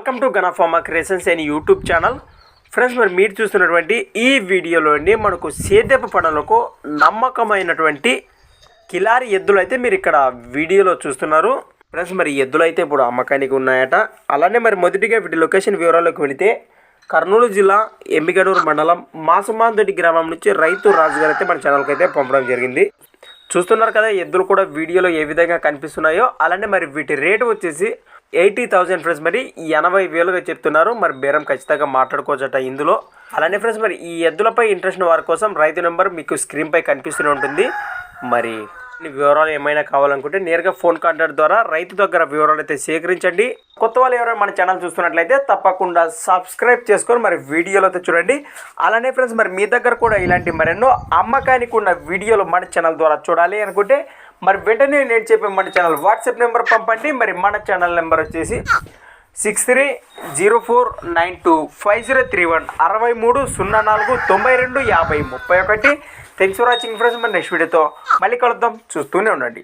Welcome to గణఫార్మా creations and YouTube channel friends మరి మీరు చూస్తున్నటువంటి ఈ వీడియోలో అండి మనకు సేద్యపు పనులకు నమ్మకమైనటువంటి కిలారి ఎద్దులు అయితే మీరు ఇక్కడ వీడియోలో చూస్తున్నారు. ఫ్రెండ్స్ మరి ఎద్దులు అయితే ఇప్పుడు అమ్మకానికి ఉన్నాయట. అలానే మరి మొదటిగా వీటి లొకేషన్ వివరాల్లోకి వెళితే కర్నూలు జిల్లా ఎమ్మిగడూరు మండలం మాసమాందొడ్డి గ్రామం నుంచి రైతు రాజు గారు అయితే మన ఛానల్కి అయితే పంపడం జరిగింది. చూస్తున్నారు కదా ఎద్దులు కూడా వీడియోలో ఏ విధంగా కనిపిస్తున్నాయో. అలానే మరి వీటి రేటు వచ్చేసి ఎయిటీ థౌజండ్ ఫ్రెండ్స్ మరి ఎనభై వేలుగా చెప్తున్నారు. మరి బేరం ఖచ్చితంగా మాట్లాడుకోవచ్చట ఇందులో. అలానే ఫ్రెండ్స్ మరి ఈ ఎద్దులపై ఇంట్రెస్ట్ వారి కోసం రైతు నెంబర్ మీకు స్క్రీన్పై కనిపిస్తూనే ఉంటుంది. మరి వివరాలు ఏమైనా కావాలనుకుంటే నేరుగా ఫోన్ కాంటాక్ట్ ద్వారా రైతు దగ్గర వివరాలు అయితే సేకరించండి. కొత్త వాళ్ళు ఎవరైనా మన ఛానల్ చూస్తున్నట్లయితే తప్పకుండా సబ్స్క్రైబ్ చేసుకొని మరి వీడియోలో అయితే చూడండి. అలానే ఫ్రెండ్స్ మరి మీ దగ్గర కూడా ఇలాంటి మరెన్నో అమ్మకానికి ఉన్న వీడియోలు మన ఛానల్ ద్వారా చూడాలి అనుకుంటే మరి వెంటనే నేను చెప్పే మన ఛానల్ వాట్సాప్ నెంబర్ పంపండి. మరి మన ఛానల్ నెంబర్ వచ్చేసి six three zero four nine two five zero three one అరవై మూడు సున్నా నాలుగు తొంభై రెండు యాభై ముప్పై ఒకటి. థ్యాంక్స్ ఫర్ వాచింగ్ ఫ్రెండ్స్ మరి నెక్స్ట్ వీడియోతో మళ్ళీ కలుద్దాం. చూస్తూనే ఉండండి.